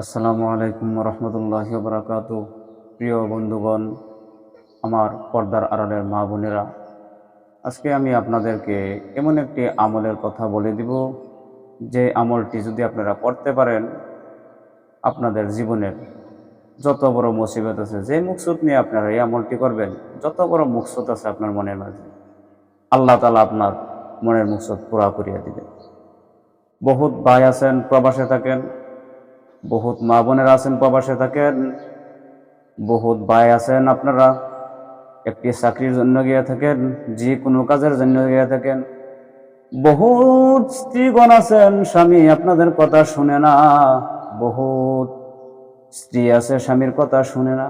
আসসালামু আলাইকুম রহমতুল্লাহ বরাকাত প্রিয় বন্ধুগণ, আমার পর্দার আড়ালের মা বোনেরা, আজকে আমি আপনাদেরকে এমন একটি আমলের কথা বলে দিব, যে আমলটি যদি আপনারা করতে পারেন, আপনাদের জীবনের যত বড় মুসিবত আছে, যে মুকসুদ নিয়ে আপনারা এই আমলটি করবেন, যত বড় মুকসুদ আছে আপনার মনের মাঝে, আল্লাহ তালা আপনার মনের মুকসুদ পুরা করিয়া দিবেন। বহুত ভাই আছেন, প্রবাসে থাকেন বহুত মা বোনেরা আছেন প্রবাসে থাকেন, বহুত ভাই আছেন আপনারা, একটি চাকরির জন্য গিয়ে থাকেন যে কোনো কাজের জন্য গিয়ে থাকেন। বহুত স্ত্রীগণ আছেন, স্বামী আপনাদের কথা শুনে না, বহুত স্ত্রী আছে, স্বামীর কথা শুনে না,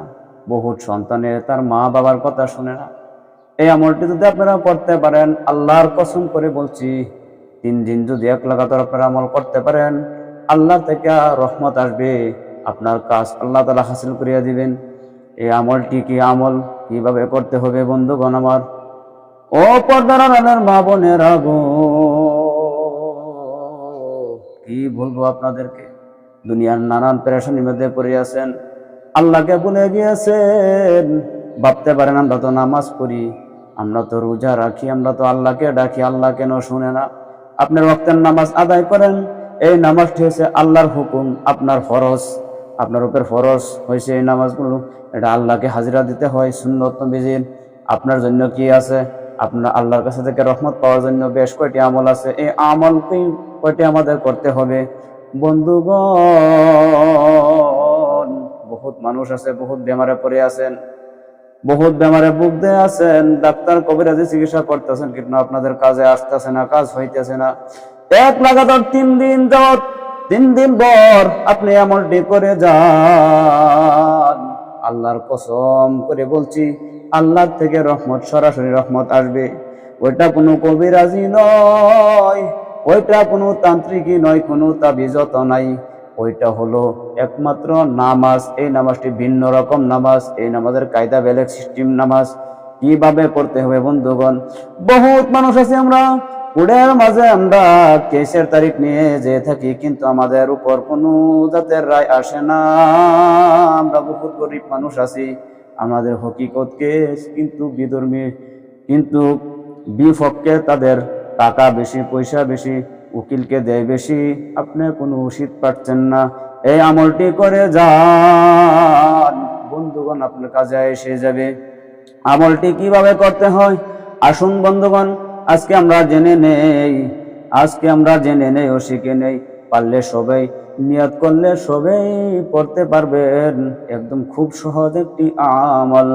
বহুত সন্তানের, তার মা বাবার কথা শুনে না। এই আমলটি যদি আপনারা করতে পারেন, আল্লাহর কসম করে বলছি, তিন দিন যদি এক লাগাতার আপনারা আমল করতে পারেন আল্লাহ থেকে রহমত আসবে। আপনার কাজ আল্লাহ তালা হাসিল করিয়া দিবেন। এই আমলটি কি আমল? কীভাবে করতে হবে বন্ধুগণ আমার? ও পর্দার মা বোনের আগো কি বলব আপনাদেরকে? দুনিয়ার নানান পেরেশানির মধ্যে পড়ে আছেন আল্লাহকে ভুলে গিয়েছেন। ভাবতে পারেন, আমরা তো নামাজ পড়ি, আমরা তো রোজা রাখি, আমরা তো আল্লাহকে ডাকি, আল্লাহ কেন শুনে না? আপনি রক্তের নামাজ আদায় করেন এই নামাজটি হচ্ছে আল্লাহর হুকুম, আপনার ফরজ। আপনার উপর ফরজ হয়েছে এই নামাজগুলো। এটা আল্লাহকে হাজিরা দিতে হয়, সুন্নত নবীজির। আপনার জন্য কি আছে? আপনার আল্লাহর কাছে থেকে রহমত পাওয়ার জন্য বেশ কয়টি আমল আছে। এই আমল কয়টি আমাদের করতে হবে। বন্ধুগণ, বহুত মানুষ আছে, বহুত বেমারে পড়ে আছেন। বহুত বেমারে ভুগতে আছেন, ডাক্তার কবিরাজি চিকিৎসা করতেছেন, কিন্তু আপনাদের কাজে আসতেছে না, কাজ হইতেছে না। এক লাগাতার তিন দিন যাওয়ার তিন দিন পর আপনি আমলটি করে যান। আল্লাহর কসম করে বলছি আল্লাহ থেকে রহমত, সরাসরি রহমত আসবে। ওইটা কোনো কবিরাজি নয়, ওইটা কোনো তান্ত্রিকই নয়, কোনো তাবিজত নাই। ওইটা হলো একমাত্র নামাজ। এই নামাজটি ভিন্ন রকম নামাজ। এই নামাজের কায়দা বেলেগ, সিস্টেম নামাজ। কীভাবে পড়তে হবে বন্ধুগণ? বহুত মানুষ আছে আমরা। কুড়ের মাঝে আমরা কেসের তারিখ নিয়ে যে থাকি, কিন্তু আমাদের উপর কোনো জাতের রায় আসে না। আমরা বহুত গরিব মানুষ আছি। আমাদের হকিকত কেস, কিন্তু বিধর্মী, কিন্তু বিপক্ষে তাদের টাকা বেশি, পয়সা বেশি। উকিলকে দেয় বেশি, আপনি কোনো উচিত পাচ্ছেন না। এই আমলটি করে যান, বন্ধুগণ আপনার কাজে এসে যাবে। আমলটি কীভাবে করতে হয়? আসুন বন্ধুগণ, আজকে আমরা জেনে নেই, আজকে আমরা জেনে নেই ও শিখে নেই। পারলে সবাই নিয়াত করলে সবাই পড়তে পারবেন। একদম খুব সহজ একটি আমল।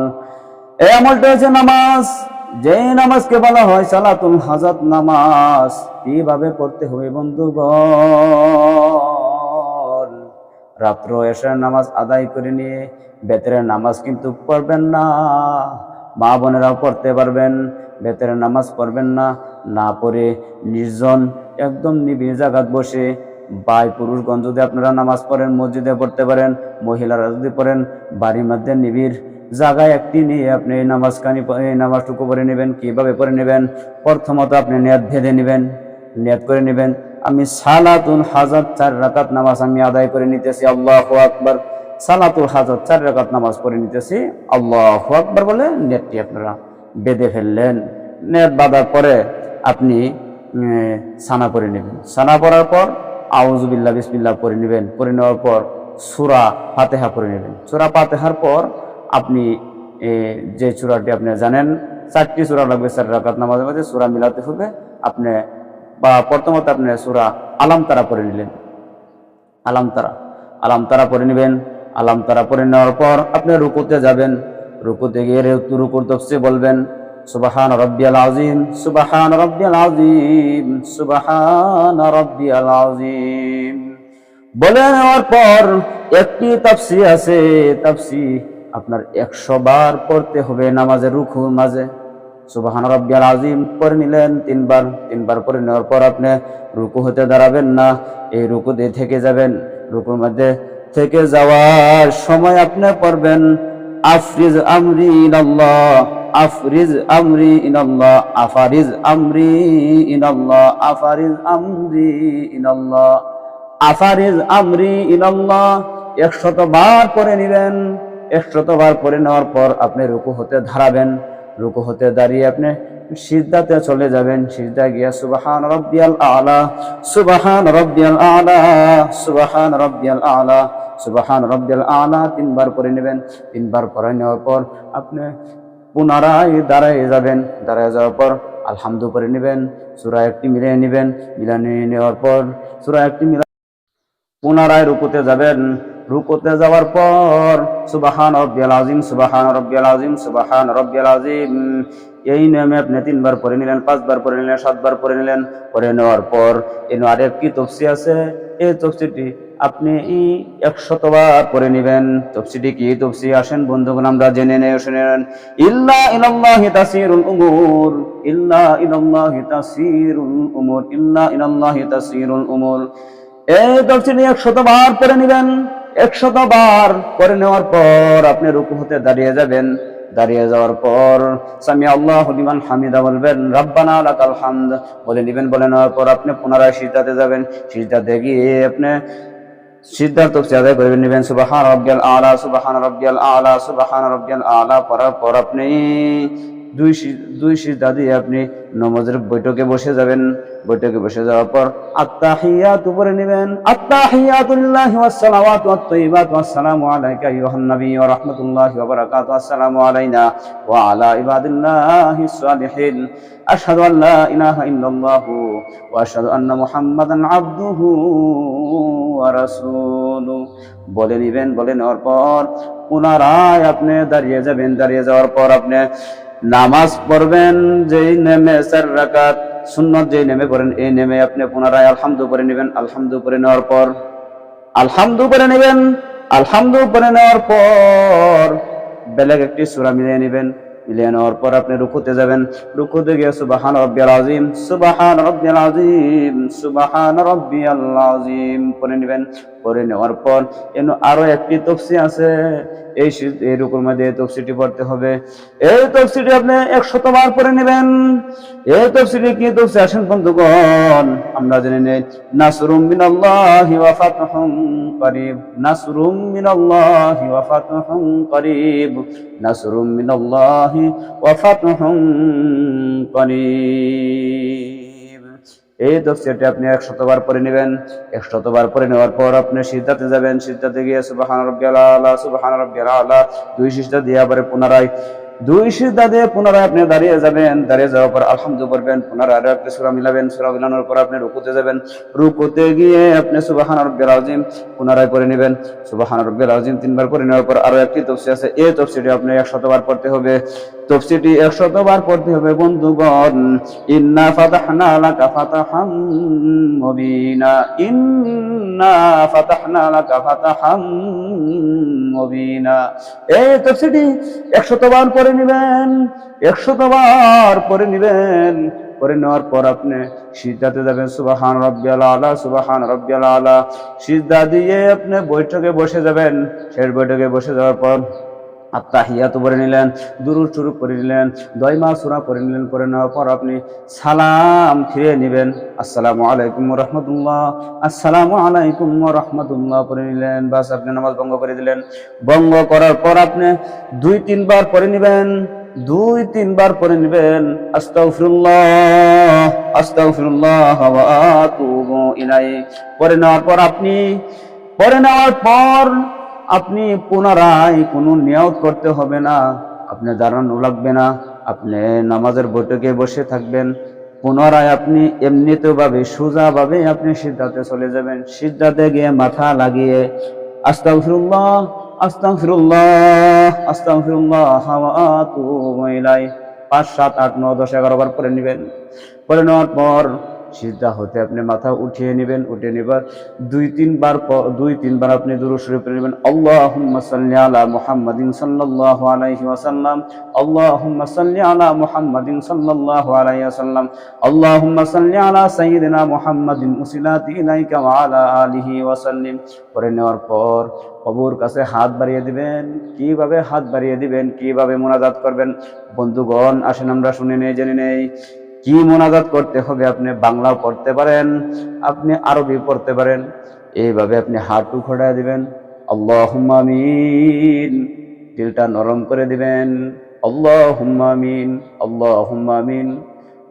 এই আমলটা হচ্ছে নামাজ। যে নামাজকে বলা হয় সালাতুল হাজাত নামাজ, কীভাবে পড়তে হবে বন্ধুগণ? রাত্র এসার নামাজ আদায় করে নিয়ে বেতরের নামাজ কিন্তু পড়বেন না, মা বোনেরাও পড়তে পারবেন বেতরের নামাজ পড়বেন না না পড়ে নির্জন একদম নিবিড় জায়গাত বসে বাই পুরুষগণ যদি আপনারা নামাজ পড়েন, মসজিদে পড়তে পারেন, মহিলারা যদি পড়েন, বাড়ির মধ্যে নিবিড় জায়গায় একটি নিয়ে আপনি নামাজখানি নামাজটুকু পড়ে নেবেন, কীভাবে পড়ে নেবেন? প্রথমত আপনি নিয়াত ভেদে নেবেন, নিয়াত করে নেবেন। আমি সালাতুল হাজার চার রাকাত নামাজ আমি আদায় করে নিতেছি, আল্লাহ আকবর। সালাতুল হাজার চার রাকাত নামাজ পড়ে নিতেছি, আল্লাহ আকবর বলে নেটটি আপনারা বেঁধে ফেললেন। নেট বাঁধার পরে আপনি সানা পরে নেবেন। সানা পড়ার পর আউজুবিল্লাহ বিসমিল্লাহ পরে নেবেন। পরে নেওয়ার পর, সুরা ফাতেহা পরে নেবেন। সুরা ফাতেহার পর আপনি যে চূড়াটি আপনি জানেন, চারটি চূড়া লাগবে চার রাকাত নামাজের মধ্যে চূড়া মিলাতে হবে। আপনি, বা প্রথমত আপনি চূড়া আলাম তারা পরে নিলেন। আলাম তারা আলাম তারা পরে নেবেন। আলাম তারা পরে নেওয়ার পর আপনি রুকুতে যাবেন। রুকুতে গিয়ে রুকুর তফসি বলবেন, সুবাহান রব্বিয়াল আজিম সুবাহান রব্বিয়াল আজিম সুবাহান রব্বিয়াল আজিম বলে নেওয়ার পর একটি তাফসি আছে তাফসি আপনার একশো বার পড়তে হবে নামাজের রুকুর মাঝে। সুবাহান রব্বিয়াল আজিম পরে নিলেন তিনবার তিনবার পরে নেওয়ার পর আপনি রুকু হতে দাঁড়াবেন না, এই রুকুতে থেকে যাবেন। রুকুর মধ্যে থেকে যাওয়ার সময় আপনি পড়বেন, আফরিজ আমরি ইনাল্লাহ আফরিজ আমরি ইনাল্লাহ আফারিজ আমরি ইনাল্লাহ আফারিজ আমরি ইনাল্লাহ আফারিজ আমরি ইনাল্লাহ একশত বার পরে নিবেন একশত বার পরে নেওয়ার পর আপনি রুকু হতে ধারাবেন রুকু হতে দাঁড়িয়ে আপনি সিজদাতে চলে যাবেন। সিজদা গিয়া সুবাহান রব্বিয়াল আলা, সুবাহান রব্বিয়াল আলা, সুবাহান রব্বিয়াল আলা, সুবাহান রব্বিয়াল আলা তিনবার পরে নেবেন। তিনবার পরে নেওয়ার পর আপনি পুনরায় দাঁড়ায় যাবেন। দাঁড়ায় যাওয়ার পর আলহামদু করে নেবেন, সুরা একটি মিলিয়ে নেবেন। মিলানিয়ে নেওয়ার পর সুরা একটি মিলা পুনরায় রুকুতে যাবেন। রুকুতে যাওয়ার পর, সুবাহান রব্বিয়াল আজিম সুবাহান রব্বিয়াল আজিম সুবাহান রব্বিয়াল আজিম এই নিয়মে আপনি তিনবার পরে নিলেন, পাঁচবার পরে নিলেন, সাতবার পরে নিলেন। পরে নেওয়ার পর, এর আরেকটি তফসি আছে? এই তফসিটি আপনি একশতবার পরে নেবেন। তফসিটি কি তফসি? আসেন বন্ধুগণ, আমরা জেনে নেই, শুনে নেন। ইল্লা ইলাল্লাহি তাসিরুল উমুর। ইল্লা ইলাল্লাহি তাসিরুল উমুর। ইল্লা ইলাল্লাহি তাসিরুল উমুর। এই তফসিলি একশত বার পরে নেবেন। একশত বার করে নেওয়ার পর আপনি রুকু হতে দাঁড়িয়ে যাবেন। দাঁড়িয়ে যাওয়ার পর সামি আল্লাহ লিমান হামিদা বলবেন, রাব্বানা লাকাল হামদ। বলে নেবেন, বলে নেওয়ার পর আপনি পুনরায় সিজদাতে যাবেন। সিজদাতে গিয়ে আপনি সিদ্ধার্থ আদায় করে নেবেন, সুবাহান রব্বিয়াল আলা, সুবাহান রব্বিয়াল আলা, সুবাহান রব্বিয়াল আলা। পড়ার পর আপনি দুই দুই সিজদা দিয়ে আপনি নমাজের বৈঠকে বসে যাবেন। বৈঠকে বসে যাওয়ার পর আত্তাহিয়াত উপরে নেবেন। আত্তাহিয়াতু লিল্লাহি ওয়াস সালাওয়াতু ওয়াত তাইয়িবাতু ওয়াস সালামু আলাইকা আইয়ুহান নাবী ওয়া রাহমাতুল্লাহি ওয়া বারাকাতুহু আসসালামু আলাইনা ওয়া আলা ইবাদিল্লাহিস সালিহিন। আশহাদু আন লা ইলাহা ইল্লাল্লাহু ওয়া আশহাদু আন্না মুহাম্মাদান আবদুহু ওয়া রাসূলুহু। বলে নিবেন, বলে নেওয়ার পর পুনরায় আপনি দাঁড়িয়ে যাবেন। দাঁড়িয়ে যাওয়ার পর আপনি নামাজ পড়বেন, যেই নেমে চার রাকাত, সুন্নত যেই নেমে পড়েন, এই নেমে আপনি পুনরায় আলহামদু করে নেবেন, আলহামদু করে নেওয়ার পর, আলহামদু করে নেবেন, আলহামদু করে নেওয়ার পর, বেলেগ একটি সুরা মিলিয়ে নেবেন। মিলিয়ে নেওয়ার পর আপনি রুকুতে যাবেন। রুকুতে গিয়ে সুবাহান রব্বিয়াল আজিম সুবাহান রব্বিয়াল আজিম সুবাহান রব্বিয়াল আজিম পড়ে নেবেন। পড়ে নেওয়ার পর এন আরও একটি তফসি আছে। এই এই রুকুর মধ্যে তফসিটি পড়তে হবে। এই তফসিটি আপনি একশতবার পড়ে নেবেন। এই তফসিটি কি তফসি? আসেন বন্ধুগণ, আমরা জেনে নেই। নাসরুম মিনাল্লাহি ওয়া ফাতহুম করিব। নাসরুম মিনাল্লাহি ওয়া ফাতহুম করিব। নাসরুম মিনাল্লাহি ওয়া ফাতহুম করিব। এই তফসিরটি আপনি একশতবার পরে নেবেন। একশতবার পরে নেওয়ার পর আপনি সিদ্ধাতে যাবেন। সিদ্ধাতে গিয়ে সুবাহান রব্বিয়াল আলা সুবাহান রব্বিয়াল আলা দুই সিজদা দিয়ে আবার পুনরায় দুই দিয়ে পুনরায় আপনি দাঁড়িয়ে যাবেন। দাঁড়িয়ে যাওয়ার পর আলহামদু করবেন পুনরায় আরও একটা সূরা মিলাবেন। সূরা মিলানোর পর আপনি রুকুতে যাবেন। রুকুতে গিয়ে আপনি সুবাহান রব্বিয়াল আযীম পুনরায় পড়ে নেবেন। সুবাহান রব্বিয়াল আযীম তিনবার পড়ে নেওয়ার পর আরও একটি তফসির আছে। এই তফসিরটি আপনি একশতবার পড়তে হবে। তফসিরটি একশতবার পড়তে হবে, বন্ধুগণ। ইন্না ফাতাহনা লাকা ফাতাহাম মুবিনা। ইন্না ফাতাহনা লাকা ফাতাহাম মুবিনা। এই তফসিরটি একশতবার পড়ে নেবেন, একশতবার পরে নেবেন পরে নেওয়ার পর আপনি সিদ্ধাতে যাবেন, সুবাহান রব্বিয়াল আলা, সুবাহান রব্বিয়াল আলা। সিদ্ধা দিয়ে আপনি বৈঠকে বসে যাবেন, শেষ বৈঠকে বসে যাওয়ার পর আত্মাহিয়াত পরে নিলেন দুরুদ শুরু করে নিলেন দয়মা সুরা করে নিলেন করে নেওয়ার পর আপনি সালাম ফিরে নেবেন। আসসালামু আলাইকুম রহমতুল্লাহ আসসালামু আলাইকুম রহমতুল্লাহ পরে নিলেন, বাস আপনি নামাজ ভঙ্গ করে দিলেন। ভঙ্গ করার পর আপনি দুই তিনবার পরে নেবেন, দুই তিনবার পরে নেবেন ওয়া আতুবু পরে নেওয়ার পর আপনি, পরে নেওয়ার পর আপনি পুনরায় কোনো নিয়ত করতে হবে না, আপনি দাঁড়ানো লাগবে না, আপনি নামাজের বৈঠকে বসে থাকবেন, পুনরায় আপনি এমনিতে ভাবে সোজা ভাবে আপনি সিদ্ধাতে চলে যাবেন সিদ্ধাতে গিয়ে মাথা লাগিয়ে, আস্তাগফিরুল্লাহ আস্তাগফিরুল্লাহ আস্তাগফিরুল্লাহ ওয়া আতুবু ইলাইহি, পাঁচ, সাত, আট, নয়, দশ, এগারো বার পরে নেবেন। পরে নেওয়ার পর সিদ্ধা হতে আপনি মাথা উঠিয়ে নেবেন উঠিয়ে নেবার দুই তিনবার দুই তিনবার আপনি দুরূদ শরীফ পড়ে নেবেন, আল্লাহুম্মা সাল্লি আলা মুহাম্মাদিন সাল্লাল্লাহু আলাইহি ওয়াসাল্লাম, আল্লাহুম্মা সাল্লি আলা মুহাম্মাদিন সাল্লাল্লাহু আলাইহি ওয়াসাল্লাম, আল্লাহুম্মা সাল্লি আলা সাইয়্যিদিনা মুহাম্মাদিন উসিলাতি ইলাইকা ওয়া আলা আলিহি ওয়াসাল্লিম। পরে নেওয়ার পর প্রভুর কাছে হাত বাড়িয়ে দিবেন। কীভাবে হাত বাড়িয়ে দিবেন? কীভাবে মোনাজাত করবেন? বন্ধুগণ, আসেন আমরা শুনে নেই, জেনে নেই। কি মোনাজাত করতে হবে আপনি বাংলাও পড়তে পারেন, আপনি আরবি পড়তে পারেন। এইভাবে আপনি হাঁটু খোড়া দিবেন আল্লাহ হুম্মামিন দিলটা নরম করে দিবেন আল্লাহ হুম্মামিন আল্লাহ আমিন।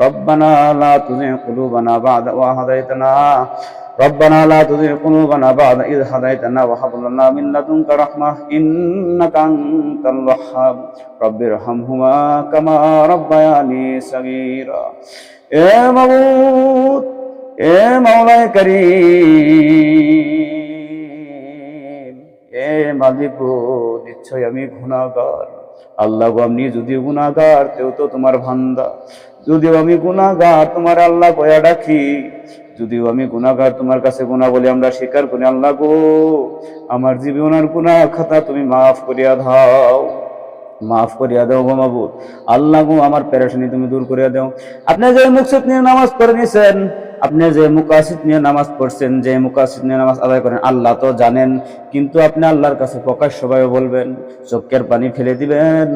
ربنا لا تزغ قلوبنا بعد وهديتنا ربنا لا تزغ قلوبنا بعد إذ هديتنا وهب لنا من لدنك رحمة إنك أنت الوهاب رب ارحمهما كما ربياني صغيرا يا موت يا مولاي كريم এ মালিক গো নিশ্চয় আমি গুণাগার আল্লাহ আমি যদিও গুণাগার তেও তো তোমার ভান্দা যদিও আমি গুণাগার তোমার আল্লাহ কয়া ডাকি। যদিও আমি গুণাগার তোমার কাছে গুণা বলে, আমরা স্বীকার করি, আল্লাহ গো, আমার জীবনের গুণা খাতা তুমি মাফ করিয়া দাও। মাফ করিয়া দাও গো মাবুদ। আল্লাহ গো, আমার পেরেশানি তুমি দূর করিয়া দাও। আপনি যে মুকসিদ নিয়ে নামাজ পড়ে নিছেন, আপনি যে মুকাসিদ নিয়ে নামাজ পড়ছেন, যে মুকাসিদ নিয়ে নামাজ আদায় করেন, আল্লাহ তো জানেন। কিন্তু আপনি আল্লাহর কাছে প্রকাশ্যভাবে বলবেন, চোখের পানি ফেলে দিবেন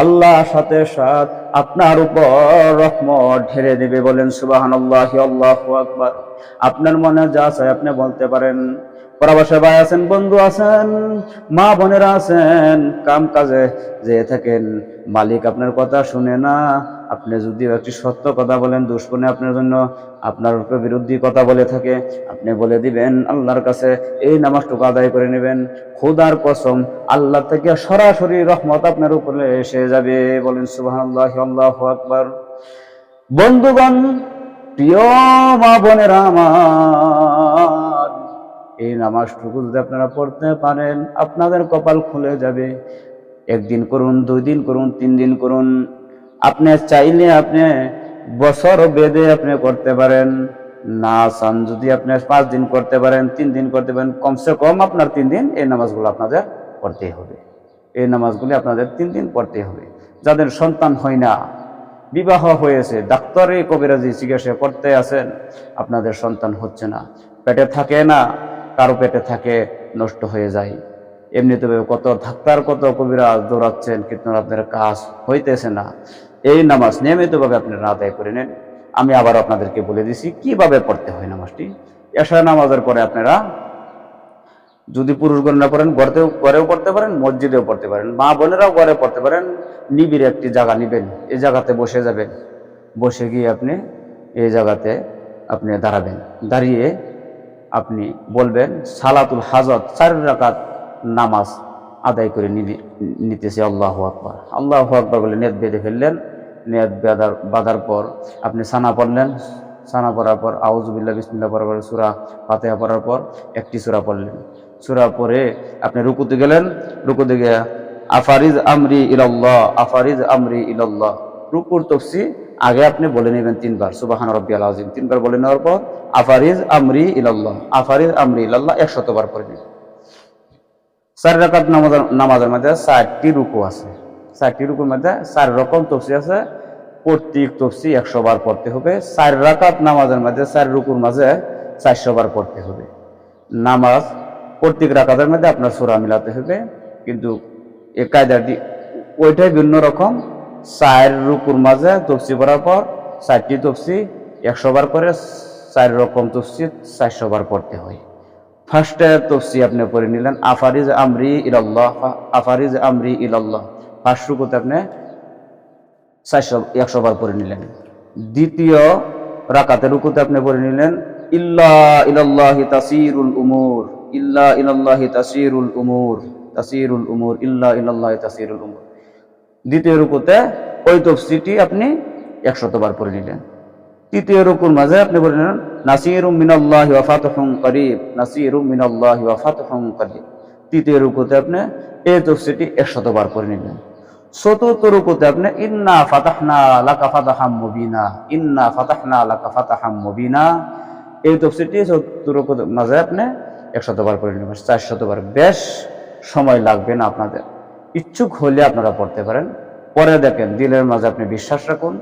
আল্লাহ সাথে সাথ আপনার উপর রহমত ঢেলে দেবে বলেন সুবাহান আল্লাহ আকবার। আপনার মনে যা চায় আপনি বলতে পারেন। পরাবাসে ভাই আছেন, বন্ধু আছেন, মা বোনেরা আছেন, কাম কাজে যে থাকেন। মালিক আপনার কথা শুনে না, আপনি যদি একটি সত্য কথা বলেন দুষ্কর্ণে আপনার জন্য আপনার উপর বিরুদ্ধে কথা বলে থাকে, আপনি বলে দিবেন, আল্লাহর কাছে এই নামাজটুকু আদায় করে নেবেন। খুদার কসম, আল্লাহ থেকে সরাসরি রহমত আপনার উপরে এসে যাবে, বলেন সুবাহ আকবর। বন্ধুগণ, প্রিয় মা বোনেরা আমার এই নামাজটুকু যদি আপনারা পড়তে পারেন, আপনাদের কপাল খুলে যাবে। একদিন করুন, দুই দিন করুন, তিন দিন করুন। আপনি চাইলে আপনি বছর বেদে আপনি করতে পারেন। না চান যদি আপনি পাঁচ দিন করতে পারেন, তিন দিন করতে পারেন, কমসে কম আপনার তিন দিন এই নামাজগুলো আপনাদের পড়তেই হবে। এই নামাজগুলি আপনাদের তিন দিন পড়তেই হবে। যাদের সন্তান হয় না, বিবাহ হয়েছে, ডাক্তারে কবিরাজি চিকিৎসা করতে আছেন আপনাদের সন্তান হচ্ছে না। পেটে থাকে না কারও পেটে থাকে, নষ্ট হয়ে যায়। এমনিতে কত ডাক্তার, কত কবিরাজ দৌড়াচ্ছেন, কিন্তু আপনার কাজ হইতেছে না। এই নামাজ নিয়মিতভাবে আপনারা আদায় করে নেন। আমি আবার আপনাদেরকে বলে দিছি, কীভাবে পড়তে হয় নামাজটি? এশা নামাজের পরে আপনারা যদি পুরুষ গণনা করেন ঘরেও ঘরেও পড়তে পারেন, মসজিদেও পড়তে পারেন। মা বোনেরাও ঘরে পড়তে পারেন, নিবিড় একটি জায়গা নিবেন, এই জায়গাতে বসে যাবেন। বসে গিয়ে আপনি এই জায়গাতে আপনি দাঁড়াবেন। দাঁড়িয়ে আপনি বলবেন, সালাতুল হাজত, চার রাকাত নামাজ আদায় করে নিতেছে আল্লাহ আকবর। আল্লাহ আকবর বলে নেত বেঁধে ফেললেন। নেত বাঁধার বাঁধার পর আপনি সানা পড়লেন। সানা পড়ার পর আউজুবিল্লাহ বিসমিল্লাহ পড়ার পর, সুরা ফাতেহা পড়ার পর একটি সুরা পড়লেন। সুরা পরে আপনি রুকুতে গেলেন। রুকুতে গিয়ে, আফারিজ আমরি ইলাল্লাহ, আফারিজ আমরি ইলাল্লাহ। রুকুর তফসি আগে আপনি বলে নেবেন তিনবার, সুবাহান রব্বিয়াল আজিম তিনবার বলে নেওয়ার পর, আফারিজ আমরি ইলাল্লাহ। আফারিজ আমরি ইলাল্লাহ একশতবার পড়ে নেবেন। চার রাকাত নামাজের নামাজের মধ্যে চারটি রুকু আছে। চারটি রুকুর মধ্যে চার রকম তফসি আছে। প্রত্যেক তফসি একশো বার পড়তে হবে। চার রাকাত নামাজের মাঝে চার রুকুর মাঝে চারশো বার পড়তে হবে। নামাজ প্রত্যেক রাকাতের মধ্যে আপনার সুরা মিলাতে হবে। কিন্তু এ কায়দাটি ওইটাই ভিন্ন রকম। চার রুকুর মাঝে তফসি পড়ার পর, চারটি তফসি একশো বার করে চার রকম তফসি চারশো বার পড়তে হয়। ফার্স্টে তফসি আপনি পড়ে নিলেন, আফারিজ আমরি ইলাল্লাহ, আফারিজ আমরি ইলাল্লাহ। ফার্স্ট রুকুতে আপনি চারশো, একশো বার পড়ে নিলেন। দ্বিতীয় রাকাতে রুকুতে আপনি পড়ে নিলেন, ইল্লা ইলাল্লাহি তাসিরুল উমুর, ইল্লা ইলাল্লাহি তাসিরুল উমুর তাসিরুল উমুর, ইল্লা ইলাল্লাহি তাসিরুল উমুর। দ্বিতীয় রুকুতে ওই তফসিটি আপনি একশতবার পড়ে নিলেন। তৃতীয় রুকুর মাঝে আপনি বলে নেন নাসিরুম মিনাল্লাহি ওয়া ফাতহুম করিব, নাসিরুম মিনাল্লাহি ওয়া ফাতহুম করিব। তৃতীয় রুকুতে আপনি এই তফসিটি একশতবার পড়ে নিলেন। চতুর্থ রুকুতে আপনি, ইন্না ফাতাহনা লাকা ফাতাহাম মুবিনা, ইন্না ফাতাহনা লাকা ফাতাহাম মুবিনা। এই তফসিটি চতুর্থ রুকুর মাঝে আপনি একশতবার পড়ে নেবেন চারশতবার। বেশ সময় লাগবে না আপনাদের। ইচ্ছুক হলে আপনারা পড়তে পারেন। পরে দেখেন, দিলের মাঝে আপনি বিশ্বাস রাখুন,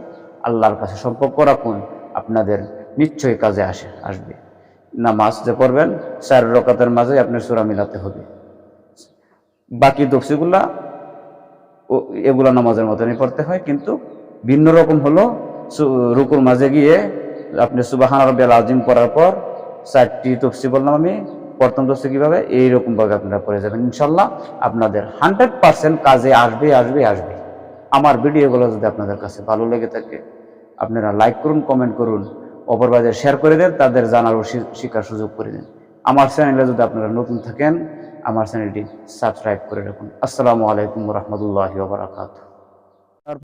আল্লাহর কাছে সম্পর্ক রাখুন, আপনাদের নিশ্চয়ই কাজে আসে, আসবে। নামাজ যে পড়বেন, চার রকাতের মাঝে আপনার সুরা মিলাতে হবে। বাকি তফসিগুলা ও, এগুলা নামাজের মতনই পড়তে হয়, কিন্তু ভিন্ন রকম হলো রুকুর মাঝে গিয়ে আপনি সুবাহান রব্বিয়াল আজিম করার পর চারটি তফসি বললাম আমি প্রথম তফসি কীভাবে? এইরকম ভাবে আপনারা পড়ে যাবেন। ইনশাল্লাহ আপনাদের হান্ড্রেড পার্সেন্ট কাজে আসবে আসবে আসবে। আমার ভিডিওগুলো যদি আপনাদের কাছে ভালো লেগে থাকে, আপনারা লাইক করুন, কমেন্ট করুন, অপর বাজে শেয়ার করে দেন, তাদের জানার ও শি- সুযোগ করে দিন। আমার চ্যানেলে যদি আপনারা নতুন থাকেন, আমার চ্যানেলটি সাবস্ক্রাইব করে রাখুন। আসসালামু আলাইকুম রহমতুল্লাহি বারাকাতুহ।